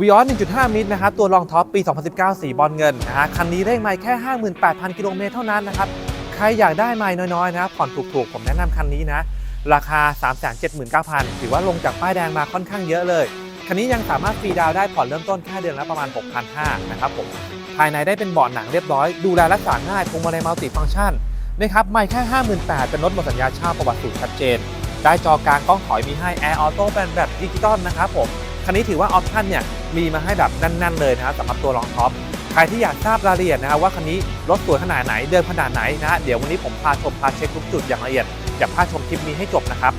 วีออส1.5 มิตรนะครับ ตัวรองท็อปปี 2019 สีบอลเงินนะฮะคันนี้เลขไมล์แค่ 58,000 กิโลเมตรเท่านั้นนะครับ ใครอยากได้ไมล์น้อยๆนะครับผ่อนถูกๆ ผมแนะนำคันนี้นะ ราคา 379,000 ถือว่าลงจากป้ายแดงมาค่อนข้างเยอะเลย คันนี้ยังสามารถฟรีดาวได้ผ่อนเริ่มต้นแค่เดือนละประมาณ 6,500 นะครับผม ภายในได้เป็นเบาะหนังเรียบร้อย ดูแลรักษาง่ายพวงมาลัยมัลติฟังก์ชันนะครับไม่แค่ 58,000 เป็นรถหมดสัญญาเช่าประวัติสูตรชัดเจน ได้จอกลางกล้องถอยมีให้ Air Auto เป็นแบบดิจิตอลนะครับผม คันนี้ถือว่าออปชันเนี่ย มีมาให้แบบแน่นๆเลยนะครับสำหรับตัวรองท็อปใครที่อยากทราบรายละเอียดนะครับว่าคันนี้รถสวยขนาดไหนเดินขนาดไหนนะเดี๋ยววันนี้ผมพาชมพาเช็คทุกจุดอย่างละเอียดอย่าพลาดชมคลิปนี้ให้จบนะครับ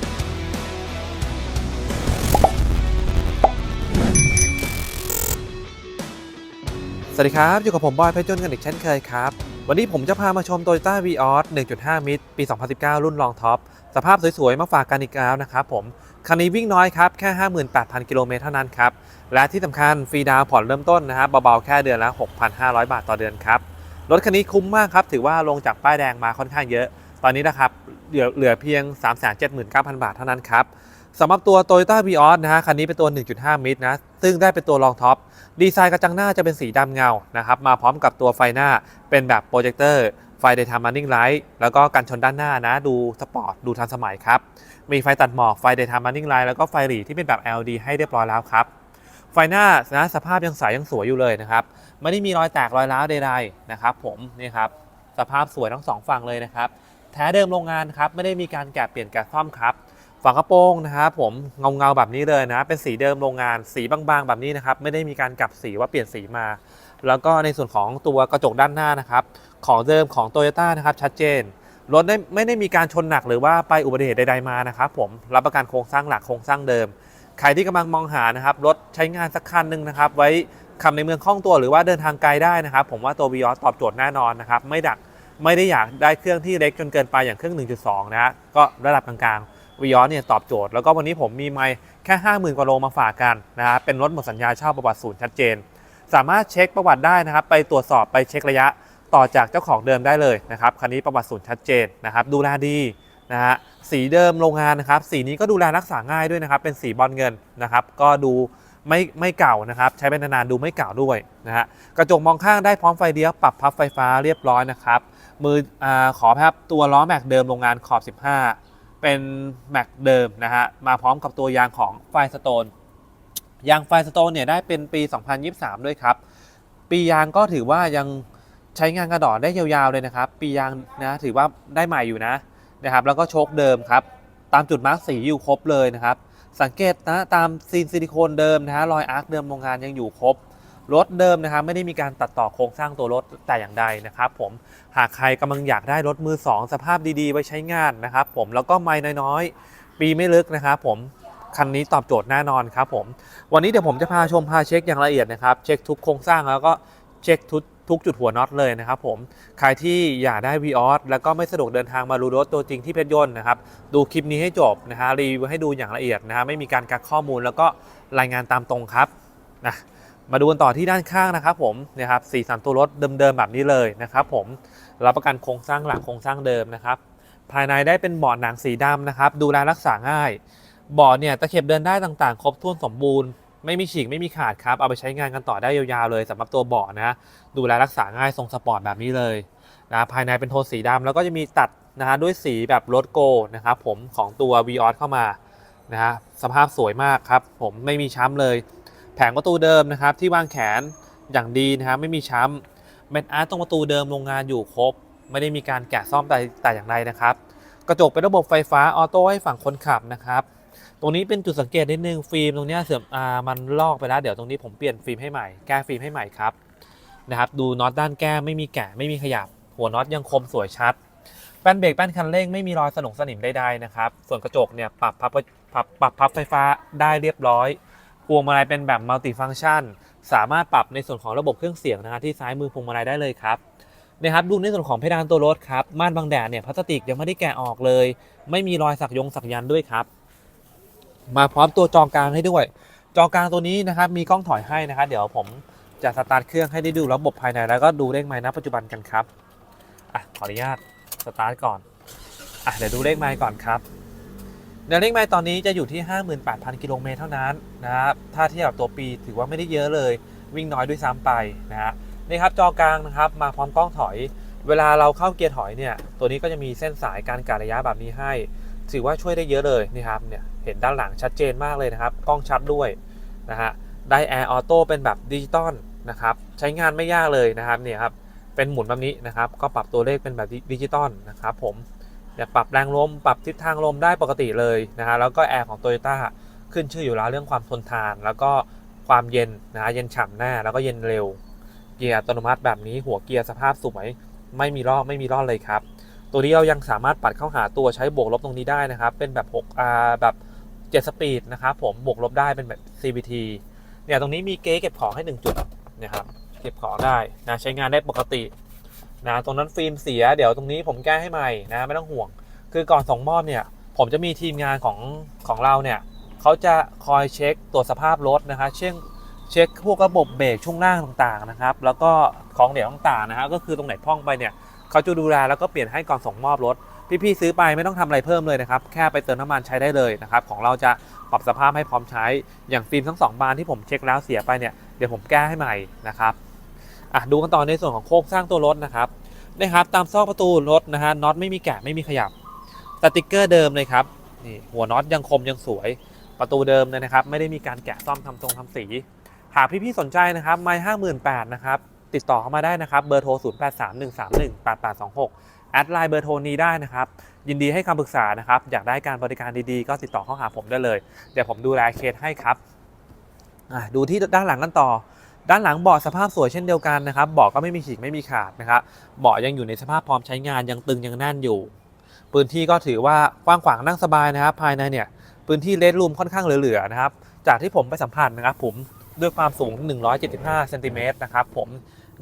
สวัสดีครับ อยู่กับผมบอยเพชรยนกันอีกเช่นเคยครับ วันนี้ผมจะพามาชม Toyota v ีออส1.5 มิตรปี 2019 รุ่นรองท็อป สภาพสวยๆ มาฝากกันอีกแล้วนะครับผม คันนี้วิ่งน้อยครับ แค่ 58,000 กิโลเมตรเท่านั้นครับ และที่สำคัญฟรีดาวผ่อนเริ่มต้นนะครับเบาๆแค่เดือนละ 6,500 บาทต่อเดือนครับ รถคันนี้คุ้มมากครับ ถือว่าลงจากป้ายแดงมาค่อนข้างเยอะ ตอนนี้นะครับเหลือเหลือเพียง 379,000 บาทเท่านั้นครับสำหรับตัว Toyota v ีออสนะฮะคันนี้เป็นตัว 1.5 มิตรนะ ซึ่งได้เป็นตัวรองท็อป ดีไซน์กระจังหน้าจะเป็นสีดำเงานะครับ มาพร้อมกับตัวไฟหน้าเป็นแบบโปรเจคเตอร์ ไฟ Daytime Running Light แล้วก็กันชนด้านหน้านะ ดูสปอร์ต ดูทันสมัยครับ มีไฟตัดหมอก ไฟ Daytime Running Light แล้วก็ไฟหลีที่เป็นแบบ LED ให้เรียบร้อยแล้วครับ ไฟหน้านะสภาพยังใสยังสวยอยู่เลยนะครับ ไม่ได้มีรอยแตกรอยร้าวใดๆนะครับผมนี่ครับ สภาพสวยทั้งสองฝั่งเลยนะครับ แท้เดิมโรงงานครับ ไม่ได้มีการแกะเปลี่ยนแกะซ่อมครับฝากระโปรงนะครับผมเงาเงาๆแบบนี้เลยนะ เป็นสีเดิมโรงงาน สีบางๆ แบบนี้นะครับ ไม่ได้มีการกลับสีว่าเปลี่ยนสีมา แล้วก็ในส่วนของตัวกระจกด้านหน้านะครับ ของเดิมของ t o y ยต้นะครับชัดเจน รถได้ไม่ได้มีการชนหนักหรือว่าไปอุบัติเหตุใดๆมานะครับผมรับประกันโครงสร้างหลักโครงสร้างเดิม ใครที่กำลังมองหานะครับรถใช้งานสักคันหนึ่งนะครับ ไว้ขับในเมืองคล่องตัวหรือว่าเดินทางไกลได้นะครับ ผมว่าตัว v ีออตอบโจทย์แน่นอนนะครับ ไม่ดักไม่ได้อยากได้เครื่องที่เล็กจนเกินไปอย่างเครื่อง 1.2 นะก็ระดับกลางๆวีออสเนี่ยตอบโจทย์แล้วก็วันนี้ผมมีไมค์แค่ 50,000 กว่าโลมาฝากกันนะครับเป็นรถหมดสัญญาเช่าประวัติศูนย์ชัดเจน สามารถเช็คประวัติได้นะครับ ไปตรวจสอบไปเช็คระยะต่อจากเจ้าของเดิมได้เลยนะครับคันนี้ประวัติศูนย์ชัดเจนนะครับ ดูแลดีนะฮะสีเดิมโรงงานนะครับ สีนี้ก็ดูแลรักษาง่ายด้วยนะครับ เป็นสีบอลเงินนะครับ ก็ดูไม่ไม่เก่านะครับ ใช้เป็นนานๆดูไม่เก่าด้วยนะฮะกระจกมองข้างได้พร้อมไฟเลี้ยวปรับพับไฟฟ้าเรียบร้อยนะครับมืออาขอครับตัวล้อแม็กเดิมโรงงานขอบ 15 เป็นแม็กเดิมนะฮะมาพร้อมกับตัวยางของไฟสโตน ยางไฟสโตนเนี่ยได้เป็นปี 2023 ด้วยครับ ปียางก็ถือว่ายังใช้งานกระดอนได้ยาวๆเลยนะครับ ปียางนะถือว่าได้ใหม่อยู่นะนะครับ แล้วก็โชคเดิมครับ ตามจุดมาร์กสีอยู่ครบเลยนะครับ สังเกตนะตามซีนซิลิโคนเดิมนะฮะรอยอาร์คเดิมโรงงานยังอยู่ครบรถเดิมนะครับไม่ได้มีการตัดต่อโครงสร้างตัวรถแต่อย่างใดนะครับผมหากใครกำลังอยากได้รถมือ 2 สภาพดีๆ ไว้ใช้งานนะครับผมแล้วก็ไม่น้อยๆ ปีไม่ลึกนะครับผม คันนี้ตอบโจทย์แน่นอนครับผม วันนี้เดี๋ยวผมจะพาชมพาเช็คอย่างละเอียดนะครับ เช็คทุกโครงสร้างแล้วก็เช็คทุกทุกจุดหัวน็อตเลยนะครับผม ใครที่อยากได้ v ีออสแล้วก็ไม่สะดวกเดินทางมาดูรถตัวจริงที่เพชรยนต์นะครับ ดูคลิปนี้ให้จบนะฮะรีวิวให้ดูอย่างละเอียดนะฮะไม่มีการกักข้อมูลแล้วก็รายงานตามตรงครับนะมาดูกันต่อที่ด้านข้างนะครับผมนะครับสีสันตัวรถเดิมๆแบบนี้เลยนะครับผมรับประกันโครงสร้างหลักโครงสร้างเดิมนะครับ ภายในได้เป็นเบาะหนังสีดำนะครับ ดูแลรักษาง่าย บาะเนี่ยตะเข็บเดินได้ต่างๆ ครบถ้วนสมบูรณ์ไม่มีฉีกไม่มีขาดครับ เอาไปใช้งานกันต่อได้ยาวๆเลยสำหรับตัวเบาะนะดูแลรักษาง่ายทรงสปอร์ตแบบนี้เลยนะภายในเป็นโทนสีดำแล้วก็จะมีตัดนะฮะด้วยสีแบบรถโกนะครับผมของตัว v ีออสเข้ามานะฮะสภาพสวยมากครับ ผมไม่มีช้ำเลย แผงประตูเดิมนะครับ ที่วางแขนอย่างดีนะครับไม่มีช้ำเม็ดอาร์ตตรงประตูเดิมโรงงานอยู่ครบ ไม่ได้มีการแกะซ่อมแต่แต่อย่างใดนะครับ กระจกเป็นระบบไฟฟ้าออโต้ให้ฝั่งคนขับนะครับ ตรงนี้เป็นจุดสังเกตนิดนึงฟิล์มตรงนี้เสื่อมอ่ามันลอกไปแล้วเดี๋ยวตรงนี้ผมเปลี่ยนฟิล์มให้ใหม่แก้ฟิล์มให้ใหม่ครับนะครับดูน็อตด้านแก้ไม่มีแกะไม่มีขยับ หัวน็อตยังคมสวยชัดแป้นเบรกแป้นคันเร่งไม่มีรอยสนงสนิมใดๆนะครับส่วนกระจกเนี่ยปรับพับปรับปรับพับไฟฟ้าได้เรียบร้อยพวงมาลัยเป็นแบบมัลติฟัง c t ชันสามารถปรับในส่วนของระบบเครื่องเสียงนะฮะที่ซ้ายมือพวงมาลัยได้เลยครับนะครับดูในส่วนของเพดานตัวรถครับม่านบังแดดเนี่ยพลาสติกยังไม่ได้แกะออกเลย ไม่มีรอยสักยงสักยันด้วยครับ มาพร้อมตัวจอกลางให้ด้วย จอกลางตัวนี้นะครับมีกล้องถอยให้นะครับเดี๋ยวผมจะสตาร์ทเครื่องให้ได้ดูระบบภายในแล้วก็ดูเลขไม้ณปัจจุบันกันครับอะขออนุญาตสตาร์ทก่อนอะเดี๋ยวดูเลขไม้ก่อนครับแนวเลขไมล์ตอนนี้จะอยู่ที่ 58,000 กิโลเมตรเท่านั้นนะครับถ้าเทียบกับตัวปีถือว่าไม่ได้เยอะเลย วิ่งน้อยด้วยซ้ำไปนะฮะนี่ครับจอกลางนะครับมาพร้อมกล้องถอย เวลาเราเข้าเกียร์ถอยเนี่ยตัวนี้ก็จะมีเส้นสายการกะระยะแบบนี้ให้ ถือว่าช่วยได้เยอะเลยนี่ครับเนี่ยเห็นด้านหลังชัดเจนมากเลยนะครับ กล้องชัดด้วยนะฮะได้แอร์ออโต้เป็นแบบดิจิตอลนะครับใช้งานไม่ยากเลยนะครับเนี่ยครับเป็นหมุนแบบนี้นะครับก็ปรับตัวเลขเป็นแบบดิจิตอลนะครับผมเนี่ยปรับแรงลมปรับทิศทางลมได้ปกติเลยนะฮะแล้วก็แอร์ของ Toyota ขึ้นชื่ออยู่แล้วเรื่องความทนทาน แล้วก็ความเย็นนะฮะเย็นฉ่ำหน้าแล้วก็เย็นเร็ว เกียร์อัตโนมัติแบบนี้หัวเกียร์สภาพสวยไม่มีรอบไม่มีรอบเลยครับ ตัวนี้เรายังสามารถปัดเข้าหาตัวใช้บวกลบตรงนี้ได้นะครับ เป็นแบบ6 R แบบ 7 สปีดนะครับผมบวกลบได้เป็นแบบ CVT เนี่ยตรงนี้มีเก๊เก็บของให้ 1 จุดนะครับเก็บของได้นะใช้งานได้ปกตินะตรงนั้นฟิล์มเสียเดี๋ยวตรงนี้ผมแก้ให้ใหม่นะไม่ต้องห่วง คือก่อนส่งมอบเนี่ยผมจะมีทีมงานของของเราเนี่ยเขาจะคอยเช็คตรวจสภาพรถนะคะเช่นเช็คพวกระบบเบรกช่วงล่างต่างๆนะครับ แล้วก็ของเหลวต่างๆนะฮะก็คือตรงไหนพ่องไปเนี่ย เขาจะดูแลแล้วก็เปลี่ยนให้ก่อนส่งมอบรถ พี่ๆซื้อไปไม่ต้องทำอะไรเพิ่มเลยนะครับ แค่ไปเติมน้ำมันใช้ได้เลยนะครับ ของเราจะปรับสภาพให้พร้อมใช้ อย่างฟิล์มทั้งสองบานที่ผมเช็คแล้วเสียไปเนี่ย เดี๋ยวผมแก้ให้ใหม่นะครับอะดูกันต่อในส่วนของโครงสร้างตัวรถนะครับนะครับ ตามซอกประตูรถนะฮะ น็อตไม่มีแกะไม่มีขยับ สติกเกอร์เดิมเลยครับ นี่หัวน็อตยังคมยังสวย ประตูเดิมเลยนะครับ ไม่ได้มีการแกะซ่อมทำทรงทำสี หากพี่ๆสนใจนะครับ ไม่ห้าหมื่นแปดนะครับ ติดต่อเข้ามาได้นะครับเบอร์โทร 0 8 3 1 3 1 8 8 2 6 แอดไลน์เบอร์โทรนี้ได้นะครับ ยินดีให้คำปรึกษานะครับ อยากได้การบริการดีๆ ก็ติดต่อเข้าหาผมได้เลย เดี๋ยวผมดูแลเคสให้ครับดูที่ด้านหลังกันต่อ ด้านหลังเบาะสภาพสวยเช่นเดียวกันนะครับเบาะก็ไม่มีฉีกไม่มีขาดนะครับเบาะยังอยู่ในสภาพพร้อมใช้งานยังตึงยังแน่นอยู่ พื้นที่ก็ถือว่ากว้างขวางนั่งสบายนะครับ ภายในเนี่ยพื้นที่เลดรูมค่อนข้างเหลือๆนะครับ จากที่ผมไปสัมผัสนะครับผมด้วยความสูง 175เซนติเมตรนะครับผม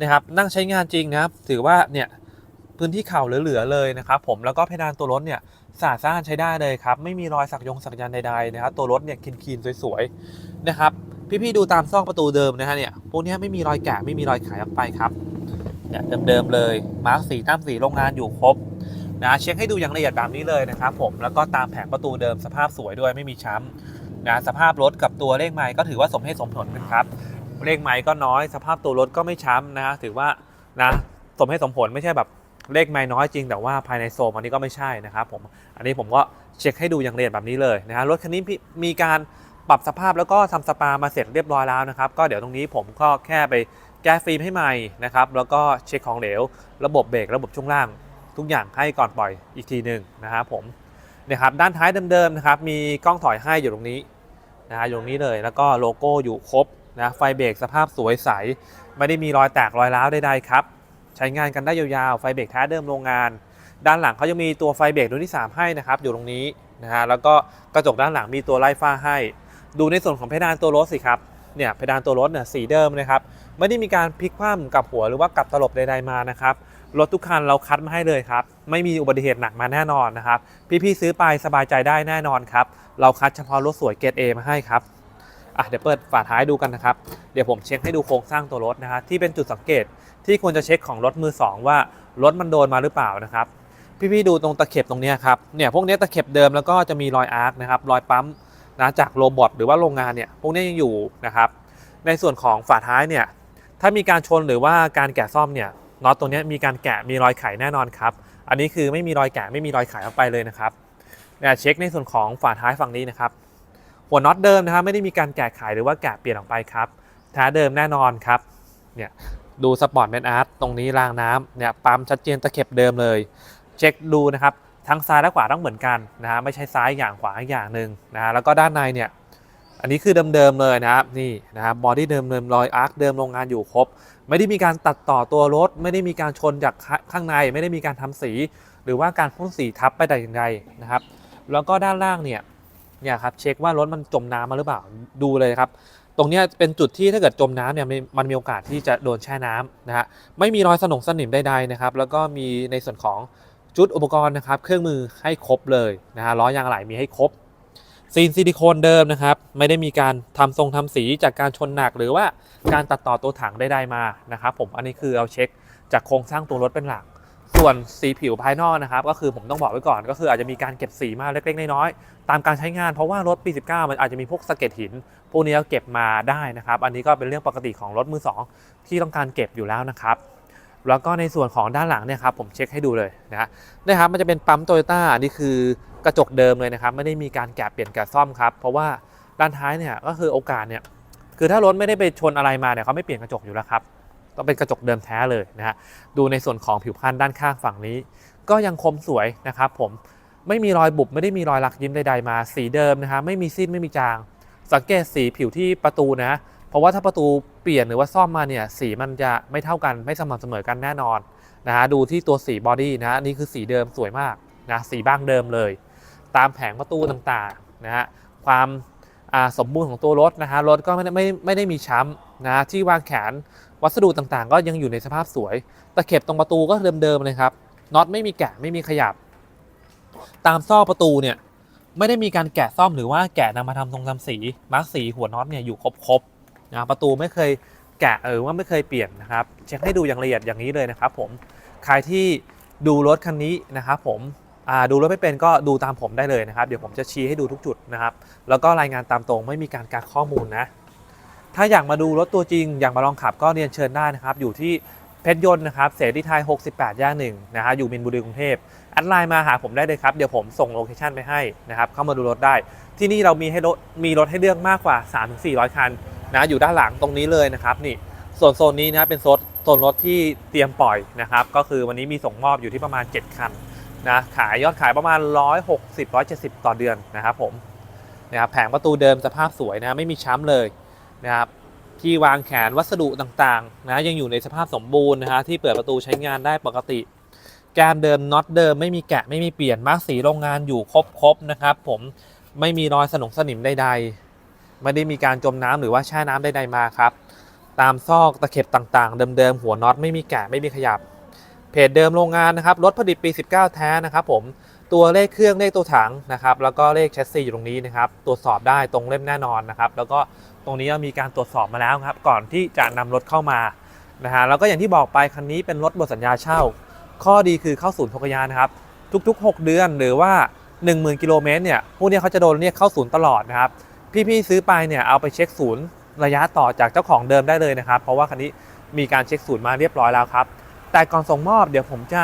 นะครับนั่งใช้งานจริงนะครับ ถือว่าเนี่ยพื้นที่เข่าเหลือๆเลยนะครับผมแล้วก็เพดานตัวรถเนี่ยสะอาดสะอ้านใช้ได้เลยครับ ไม่มีรอยสักยงสักยันใดๆนะครับ ตัวรถเนี่ยคลีนๆสวยๆนะครับ พี่ๆดูตามซอกประตูเดิมนะฮะเนี่ยพวกเนี้ยไม่มีรอยแกะไม่มีรอยขายออกไปครับเนี่ยเดิมๆเลยมาร์กสีตามสีโรงงานอยู่ครบนะเช็คให้ดูอย่างละเอียดแบบนี้เลยนะครับผมแล้วก็ตามแผงประตูเดิมสภาพสวยด้วยไม่มีช้ำนะสภาพรถกับตัวเลขไม้ก็ถือว่าสมเหตุสมผลนะครับ เลขไม้ก็น้อย สภาพตัวรถก็ไม่ช้ำนะถือว่านะสมเหตุสมผลไม่ใช่แบบเลขไม้น้อยจริงแต่ว่าภายในโซมอันนี้ก็ไม่ใช่นะครับผมอันนี้ผมก็เช็คให้ดูอย่างละเอียดแบบนี้เลยนะฮะรถคันนี้พี่มีการปรับสภาพแล้วก็ทำสปามาเสร็จเรียบร้อยแล้วนะครับ ก็เดี๋ยวตรงนี้ผมก็แค่ไปแก้ฟิล์มให้ใหม่นะครับ แล้วก็เช็คของเหลว ระบบเบรกระบบช่วงล่าง ทุกอย่างให้ก่อนปล่อยอีกทีหนึ่งนะครับผมเนี่ยครับด้านท้ายเดิมๆนะครับมีกล้องถอยให้อยู่ตรงนี้นะฮะอยู่ตรงนี้เลย แล้วก็โลโก้อยู่ครบ นะไฟเบรกสภาพสวยใส ไม่ได้มีรอยแตกรอยร้าวใดๆครับ ใช้งานกันได้ยาวๆ ไฟเบรกแท้เดิมโรงงาน ด้านหลังเขาจะมีตัวไฟเบรกรุ่นที่ 3 ให้นะครับ อยู่ตรงนี้นะฮะแล้วก็กระจกด้านหลังมีตัวไล่ฟ้าให้ ดูในส่วนของเพดานตัวรถสิครับเนี่ยเพดานตัวรถเนี่ยสีเดิมนะครับไม่ได้มีการพลิกคว่ำกับหัวหรือว่ากับตลบใดๆมานะครับรถทุกคันเราคัดมาให้เลยครับ ไม่มีอุบัติเหตุหนักมาแน่นอนนะครับ พี่ๆซื้อไปสบายใจได้แน่นอนครับ เราคัดเฉพาะรถสวยเกรด A มาให้ครับ อะเดี๋ยวเปิดฝาท้ายดูกันนะครับ เดี๋ยวผมเช็คให้ดูโครงสร้างตัวรถนะฮะที่เป็นจุดสังเกตที่ควรจะเช็คของรถมือ 2 ว่ารถมันโดนมาหรือเปล่านะครับพี่ๆดูตรงตะเข็บตรงนี้ครับเนี่ยพวกนี้ตะเข็บเดิมแล้วก็จะมีรอยอาร์คนะครับรอยปั๊มนะจากโรบอทหรือว่าโรงงานเนี่ยพวกนี้ยังอยู่นะครับในส่วนของฝาท้ายเนี่ยถ้ามีการชนหรือว่าการแกะซ่อมเนี่ยน็อตตรงนี้มีการแกะมีรอยไขแน่นอนครับอันนี้คือไม่มีรอยแกะไม่มีรอยไขออกไปเลยนะครับเนี่ยเช็คในส่วนของฝาท้ายฝั่งนี้นะครับ หัวน็อตเดิมนะครับไม่ได้มีการแกะไขหรือว่าแกะเปลี่ยนออกไปครับแท้เดิมแน่นอนครับเนี่ยดูสปอร์ตแมนอาร์ตตรงนี้รางน้ำเนี่ยปั๊มชัดเจนตะเข็บเดิมเลย เช็คดูนะครับทั้งซ้ายและขวาต้องเหมือนกันนะฮะไม่ใช่ซ้ายอย่างขวาอีกอย่างหนึ่งนะฮะแล้วก็ด้านในเนี่ยอันนี้คือเดิมๆเลยนะครับนี่นะครับบอดี้เดิมเดิมรอยอาร์คเดิมโรงงานอยู่ครบ ไม่ได้มีการตัดต่อตัวรถ ไม่ได้มีการชนจากข้างใน ไม่ได้มีการทำสี หรือว่าการพ่นสีทับไปแต่อย่างใดนะครับ แล้วก็ด้านล่างเนี่ย เนี่ยครับเช็คว่ารถมันจมน้ำมาหรือเปล่าดูเลยครับ ตรงนี้เป็นจุดที่ถ้าเกิดจมน้ำเนี่ยมันมีโอกาสที่จะโดนแช่น้ำนะฮะไม่มีรอยสนงสนิมใดๆนะครับแล้วก็มีในส่วนของชุดอุปกรณ์นะครับ เครื่องมือให้ครบเลยนะฮะล้อยางอะไหล่มีให้ครบซีนซิลิโคนเดิมนะครับ ไม่ได้มีการทำทรงทำสีจากการชนหนัก หรือว่าการตัดต่อตัวถังใดๆมานะครับผมอันนี้คือเอาเช็คจากโครงสร้างตัวรถเป็นหลัก ส่วนสีผิวภายนอกนะครับ ก็คือผมต้องบอกไว้ก่อน ก็คืออาจจะมีการเก็บสีมาเล็กๆน้อยๆตามการใช้งานเพราะว่ารถปี 19 มันอาจจะมีพวกสะเก็ดหิน พวกนี้ก็เก็บมาได้นะครับ อันนี้ก็เป็นเรื่องปกติของรถมือสองที่ต้องการเก็บอยู่แล้วนะครับแล้วก็ในส่วนของด้านหลังเนี่ยครับผมเช็คให้ดูเลยนะฮะนะครับมันจะเป็นปั๊มโตโยต้านี่คือกระจกเดิมเลยนะครับ ไม่ได้มีการแกะเปลี่ยนแกะซ่อมครับ เพราะว่าด้านท้ายเนี่ยก็คือโอกาสเนี่ยคือถ้ารถไม่ได้ไปชนอะไรมาเนี่ยเขาไม่เปลี่ยนกระจกอยู่แล้วครับ ต้องเป็นกระจกเดิมแท้เลยนะฮะดูในส่วนของผิวพรรณด้านข้างฝั่งนี้ ก็ยังคมสวยนะครับผมไม่มีรอยบุบไม่ได้มีรอยลักยิ้มใดๆมาสีเดิมนะฮะไม่มีซีดไม่มีจาง สังเกตสีผิวที่ประตูนะเพราะว่าถ้าประตูเปลี่ยนหรือว่าซ่อมมาเนี่ยสีมันจะไม่เท่ากันไม่สม่ำเสมอกันแน่นอนนะฮะดูที่ตัวสีบอดี้นะนี่คือสีเดิมสวยมากนะสีบ้างเดิมเลย ตามแผงประตูต่างๆนะฮะความสมบูรณ์ของตัวรถนะฮะรถก็ไม่ได้ไม่ไม่ได้มีช้ำนะที่วางแขนวัสดุต่างๆ ก็ยังอยู่ในสภาพสวย ตะเข็บตรงประตูก็เดิมๆเลยครับ น็อตไม่มีแกะไม่มีขยับ ตามซ่อประตูเนี่ยไม่ได้มีการแกะซ่อมหรือว่าแกะนำมาทำตรงทำสีมาร์กสีหัวน็อตเนี่ยอยู่ครบๆนะประตูไม่เคยแกะเออว่าไม่เคยเปลี่ยนนะครับ เช็คให้ดูอย่างละเอียดอย่างนี้เลยนะครับ ผมใครที่ดูรถคันนี้นะครับผมดูรถไม่เป็นก็ดูตามผมได้เลยนะครับ เดี๋ยวผมจะชี้ให้ดูทุกจุดนะครับ แล้วก็รายงานตามตรงไม่มีการกักข้อมูลนะ ถ้าอยากมาดูรถตัวจริง อยากมาลองขับก็เรียนเชิญได้นะครับ อยู่ที่เพชรยนต์นะครับเสรีไทย 68 ย่านหนึ่งนะฮะอยู่มินบุรีกรุงเทพแอดไลน์มาหาผมได้เลยครับ เดี๋ยวผมส่งโลเคชั่นไปให้นะครับ เข้ามาดูรถได้ ที่นี่เรามีให้รถมีรถให้เลือกมากกว่า 3-400 คันนะอยู่ด้านหลังตรงนี้เลยนะครับนี่ส่วนโซนนี้นะเป็นโซนโซนรถที่เตรียมปล่อยนะครับ ก็คือวันนี้มีส่งมอบอยู่ที่ประมาณ 7 คันนะขายยอดขายประมาณ 160-170 ต่อเดือนนะครับผมนะครับแผงประตูเดิมสภาพสวยนะไม่มีช้ำเลย นะครับที่วางแขนวัสดุต่างๆนะยังอยู่ในสภาพสมบูรณ์นะฮะที่เปิดประตูใช้งานได้ปกติ แกนเดิมน็อตเดิมไม่มีแกะไม่มีเปลี่ยนมาร์กสีโรงงานอยู่ครบๆนะครับ ผมไม่มีรอยสนงสนิมใดๆ ไม่ได้มีการจมน้ำหรือว่าแช่น้ำใดๆมาครับ ตามซอกตะเข็บต่างๆ เดิมๆหัวน็อตไม่มีแกะไม่มีขยับเพจเดิมโรงงานนะครับรถผลิตปี 19 แท้นะครับผม ตัวเลขเครื่องเลขตัวถังนะครับแล้วก็เลขแชสซีอยู่ตรงนี้นะครับตรวจสอบได้ตรงเล่มแน่นอนนะครับแล้วก็ตรงนี้ก็มีการตรวจสอบมาแล้วครับก่อนที่จะนำรถเข้ามานะฮะแล้วก็อย่างที่บอกไปคันนี้เป็นรถบทสัญญาเช่า ข้อดีคือเข้าศูนย์ทกยานนะครับทุกๆ 6 เดือนหรือว่า 10,000กิโลเมตรเนี่ยพวกนี้เขาจะโดนเรียกเข้าศูนย์ตลอดนะครับพี่ๆซื้อไปเนี่ยเอาไปเช็คศูนย์ระยะต่อจากเจ้าของเดิมได้เลยนะครับ เพราะว่าคันนี้มีการเช็คศูนย์มาเรียบร้อยแล้วครับแต่ก่อนส่งมอบเดี๋ยวผมจะ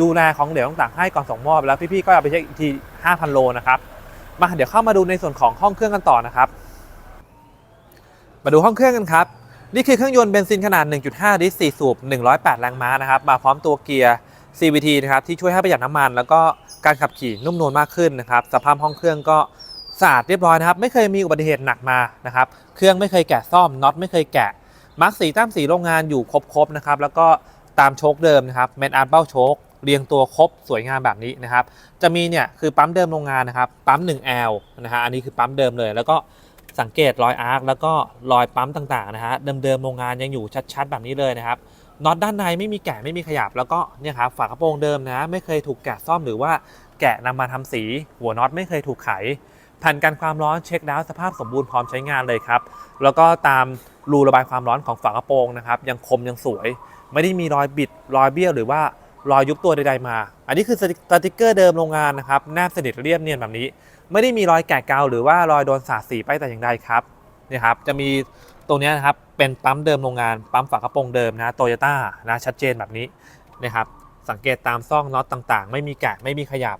ดูแลของเหลวต่างๆให้ก่อนส่งมอบแล้วพี่ๆก็เอาไปเช็คอีกที 5,000 โลนะครับ มาเดี๋ยวเข้ามาดูในส่วนของห้องเครื่องกันต่อนะครับ มาดูห้องเครื่องกันครับ นี่คือเครื่องยนต์เบนซินขนาด 1.5 ลิตร 4 สูบ 108 แรงม้านะครับ มาพร้อมตัวเกียร์ CVT นะครับที่ช่วยให้ประหยัดน้ำมัน แล้วก็การขับขี่นุ่มนวลมากขึ้นนะครับ สภาพห้องเครื่องก็สะอาดเรียบร้อยนะครับ ไม่เคยมีอุบัติเหตุหนักมานะครับ เครื่องไม่เคยแกะซ่อมน็อตไม่เคยแกะมาร์กสีตามสีโรงงานอยู่ครบๆนะครับ แล้วก็ตามโชคเดิมนะครับเมนอาร์เบ้าโชค เรียงตัวครบสวยงามแบบนี้นะครับ จะมีเนี่ยคือปั๊มเดิมโรงงานนะครับ ปั๊ม 1L นะฮะอันนี้คือปั๊มเดิมเลย แล้วก็สังเกตรอยอาร์คแล้วก็รอยปั๊มต่างๆนะฮะเดิมๆโรงงานยังอยู่ชัดๆ แบบนี้เลยนะครับน็อตด้านในไม่มีแกะไม่มีขยับแล้วก็เนี่ยครับฝากระโปรงเดิมนะไม่เคยถูกแกะซ่อมหรือว่าแกะนำมาทำสี หัวน็อตไม่เคยถูกไขแผ่นกันความร้อนเช็คแล้วสภาพสมบูรณ์พร้อมใช้งานเลยครับแล้วก็ตามรูระบายความร้อนของฝากระโปรงนะครับยังคมยังสวย ไม่ได้มีรอยบิดรอยเบี้ยวหรือว่า รอยยุบตัวใดๆมา อันนี้คือสติกเกอร์เดิมโรงงานนะครับแนบสนิทเรียบเนียนแบบนี้ ไม่ได้มีรอยแกะเกาหรือว่ารอยโดนสาดสีไปแต่อย่างใดครับเนี่ยครับจะมีตรงนี้นะครับเป็นปั๊มเดิมโรงงานปั๊มฝากระโปรงเดิมนะโตโยต้านะชัดเจนแบบนี้นะครับสังเกตตามซ่องน็อตต่างๆ ไม่มีแกะไม่มีขยับ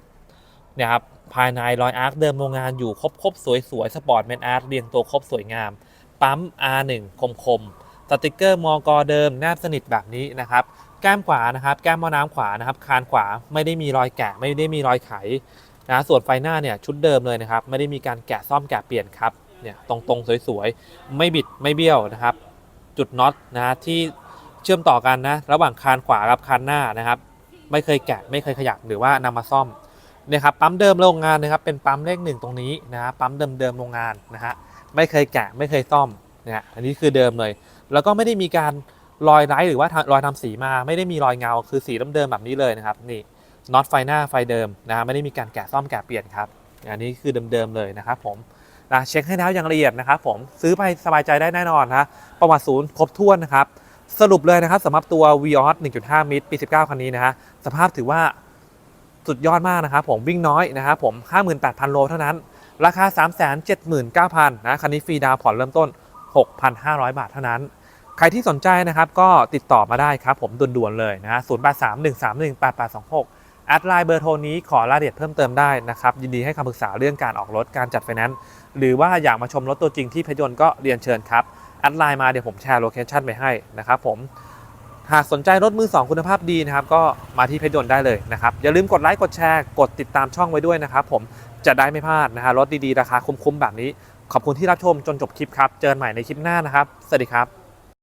เนี่ยครับภายในรอยอาร์คเดิมโรงงานอยู่ครบๆสวยๆสปอร์ตแมนอาร์คเรียงตัวครบสวยงาม ปั๊ม R1 คมๆสติกเกอร์มอกเดิมแนบสนิทแบบนี้นะครับ แก้มขวานะครับแก้มหม้อน้ำขวานะครับคานขวาไม่ได้มีรอยแกะไม่ได้มีรอยไขนะส่วนไฟหน้าเนี่ยชุดเดิมเลยนะครับไม่ได้มีการแกะซ่อมแกะเปลี่ยนครับเนี่ยตรงๆสวยๆ ไม่บิดไม่เบี้ยวนะครับ จุดน็อตนะที่เชื่อมต่อกันนะระหว่างคานขวากับคานหน้านะครับ ไม่เคยแกะไม่เคยขยับหรือว่านำมาซ่อมเนี่ยครับปั๊มเดิมโรงงานนะครับเป็นปั๊มเลขหนึ่งตรงนี้นะฮะปั๊มเดิมๆโรงงานนะฮะไม่เคยแกะไม่เคยซ่อมเนี่ยอันนี้คือเดิมเลย แล้วก็ไม่ได้มีการ รอยไร้หรือว่ารอยทำสีมาไม่ได้มีรอยเงา คือสีเดิมๆแบบนี้เลยนะครับนี่น็อตไฟหน้าไฟเดิมนะฮะไม่ได้มีการแกะซ่อมแกะเปลี่ยนครับอันนี้คือเดิมๆเลยนะครับผมนะเช็คให้แล้วอย่างละเอียดนะครับผมซื้อไปสบายใจได้แน่นอนนะประวัติศูนย์ครบถ้วนนะครับสรุปเลยนะครับสำหรับตัว v ีออส1.5 มิตรปี 19 คันนี้นะฮะสภาพถือว่าสุดยอดมากนะครับผมวิ่งน้อยนะครับผม 58,000 โลเท่านั้น ราคา 379,000นะคันนี้ฟรีดาวผ่อนเริ่มต้น 6,500 บาทเท่านั้น ใครที่สนใจนะครับก็ติดต่อมาได้ครับผมด่วนๆเลยนะฮะ0831318826แปดแปดสองหกแอดไลน์เบอร์โทรนี้ขอรายละเอียดเพิ่มเติมได้นะครับ ยินดีให้คำปรึกษาเรื่องการออกรถการจัดไฟแนนซ์หรือว่าอยากมาชมรถตัวจริงที่เพยนต์ก็เรียนเชิญครับแอดไลน์มาเดี๋ยวผมแชร์โลเคชั่นไปให้นะครับผมหากสนใจรถมือ 2 คุณภาพดีนะครับก็มาที่เพชรยนต์ได้เลยนะครับ อย่าลืมกดไลค์กดแชร์กดติดตามช่องไว้ด้วยนะครับผมจะได้ไม่พลาดนะฮะรถดีๆ ราคาคุ้มๆ แบบนี้ ขอบคุณที่รับชมจนจบคลิปครับ เจอกันใหม่ในคลิปหน้านะครับ สวัสดีครับ